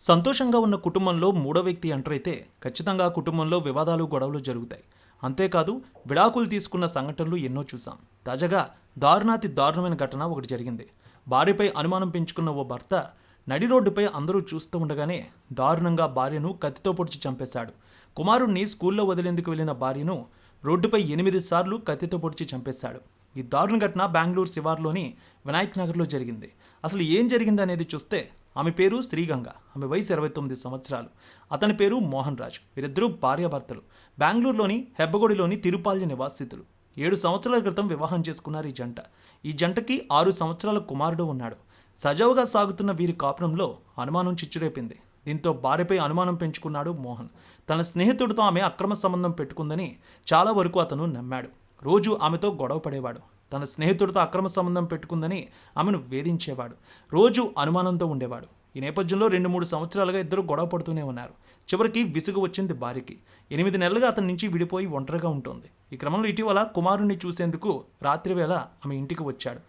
సంతోషంగా ఉన్న కుటుంబంలో మూడో వ్యక్తి ఎంటర్ ఖచ్చితంగా కుటుంబంలో వివాదాలు గొడవలు జరుగుతాయి. అంతేకాదు విడాకులు తీసుకున్న సంఘటనలు ఎన్నో చూసాం తాజాగా దారుణాతి దారుణమైన ఘటన ఒకటి జరిగింది. భార్యపై అనుమానం పెంచుకున్న ఓ భర్త నడి రోడ్డుపై అందరూ చూస్తూ ఉండగానే దారుణంగా భార్యను కత్తితో పొడిచి చంపేశాడు. కుమారుణ్ణి స్కూల్లో వదిలేందుకు వెళ్ళిన భార్యను రోడ్డుపై ఎనిమిది సార్లు కత్తితో పొడిచి చంపేశాడు. ఈ దారుణ ఘటన బెంగళూరు శివార్లోని వినాయక్ నగర్లో జరిగింది. అసలు ఏం జరిగింది అనేది చూస్తే ఆమె పేరు శ్రీగంగ. ఆమె వయసు ఇరవై తొమ్మిది సంవత్సరాలు. అతని పేరు మోహన్ రాజ్. వీరిద్దరూ భార్యాభర్తలు. బెంగళూరులోని హెబ్బగొడిలోని తిరుపాల్య నివాసితులు. ఏడు సంవత్సరాల క్రితం వివాహం చేసుకున్నారు ఈ జంట. ఈ జంటకి ఆరు సంవత్సరాల కుమారుడు ఉన్నాడు. సజావుగా సాగుతున్న వీరి కాపురంలో అనుమానం చిచ్చురేపింది. దీంతో భార్యపై అనుమానం పెంచుకున్నాడు మోహన్. తన స్నేహితుడితో ఆమె అక్రమ సంబంధం పెట్టుకుందని చాలా వరకు అతను నమ్మాడు. రోజు ఆమెతో గొడవ పడేవాడు. తన స్నేహితుడితో అక్రమ సంబంధం పెట్టుకుందని ఆమెను వేధించేవాడు. రోజు అనుమానంతో ఉండేవాడు. ఈ నేపథ్యంలో రెండు మూడు సంవత్సరాలుగా ఇద్దరు గొడవ పడుతూనే ఉన్నారు. చివరికి విసుగు వచ్చింది భార్యకి. ఎనిమిది నెలలుగా అతని నుంచి విడిపోయి ఒంటరిగా ఉంటుంది. ఈ క్రమంలో ఇటీవల కుమారుణ్ణి చూసేందుకు రాత్రివేళ ఆమె ఇంటికి వచ్చాడు.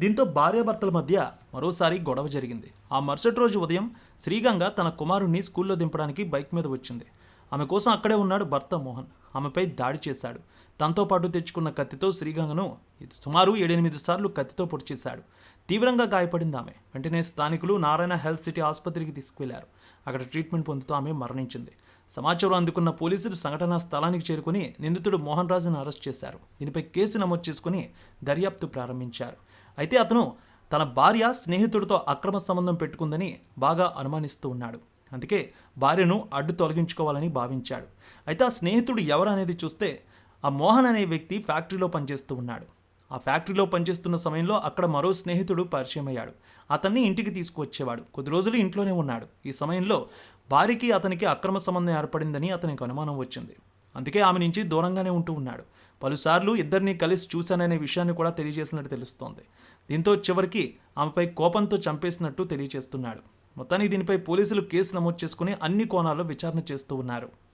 దీంతో భార్యాభర్తల మధ్య మరోసారి గొడవ జరిగింది. ఆ మరుసటి రోజు ఉదయం శ్రీగంగ తన కుమారుణ్ణి స్కూల్లో దింపడానికి బైక్ మీద వచ్చింది. ఆమె కోసం అక్కడే ఉన్నాడు భర్త మోహన్. ఆమెపై దాడి చేశాడు. తనతో పాటు తెచ్చుకున్న కత్తితో శ్రీగంగను సుమారు ఏడెనిమిది సార్లు కత్తితో పొడిచేశాడు. తీవ్రంగా గాయపడింది ఆమె. వెంటనే స్థానికులు నారాయణ హెల్త్ సిటీ ఆసుపత్రికి తీసుకువెళ్ళారు. అక్కడ ట్రీట్మెంట్ పొందుతూ ఆమె మరణించింది. సమాచారం అందుకున్న పోలీసులు సంఘటనా స్థలానికి చేరుకుని నిందితుడు మోహన్ రాజును అరెస్ట్ చేశారు. దీనిపై కేసు నమోదు చేసుకుని దర్యాప్తు ప్రారంభించారు. అయితే అతను తన భార్య స్నేహితుడితో అక్రమ సంబంధం పెట్టుకుందని బాగా అనుమానిస్తూ ఉన్నాడు. అందుకే భార్యను అడ్డు తొలగించుకోవాలని భావించాడు. అయితే ఆ స్నేహితుడు ఎవరు అనేది చూస్తే ఆ మోహన్ అనే వ్యక్తి ఫ్యాక్టరీలో పనిచేస్తూ ఉన్నాడు. ఆ ఫ్యాక్టరీలో పనిచేస్తున్న సమయంలో అక్కడ మరో స్నేహితుడు పరిచయం అయ్యాడు అతన్ని ఇంటికి తీసుకువచ్చేవాడు. కొద్ది రోజులు ఇంట్లోనే ఉన్నాడు. ఈ సమయంలో భార్యకి అతనికి అక్రమ సంబంధం ఏర్పడిందని అతనికి అనుమానం వచ్చింది. అందుకే ఆమె నుంచి దూరంగానే ఉంటూ ఉన్నాడు. పలుసార్లు ఇద్దరిని కలిసి చూశాననే విషయాన్ని కూడా తెలియజేసినట్టు తెలుస్తోంది. దీంతో చివరికి ఆమెపై కోపంతో చంపేసినట్టు తెలియజేస్తున్నాడు. మొత్తానికి దీనిపై పోలీసులు కేసు నమోదు చేసుకుని అన్ని కోణాల్లో విచారణ చేస్తూ ఉన్నారు.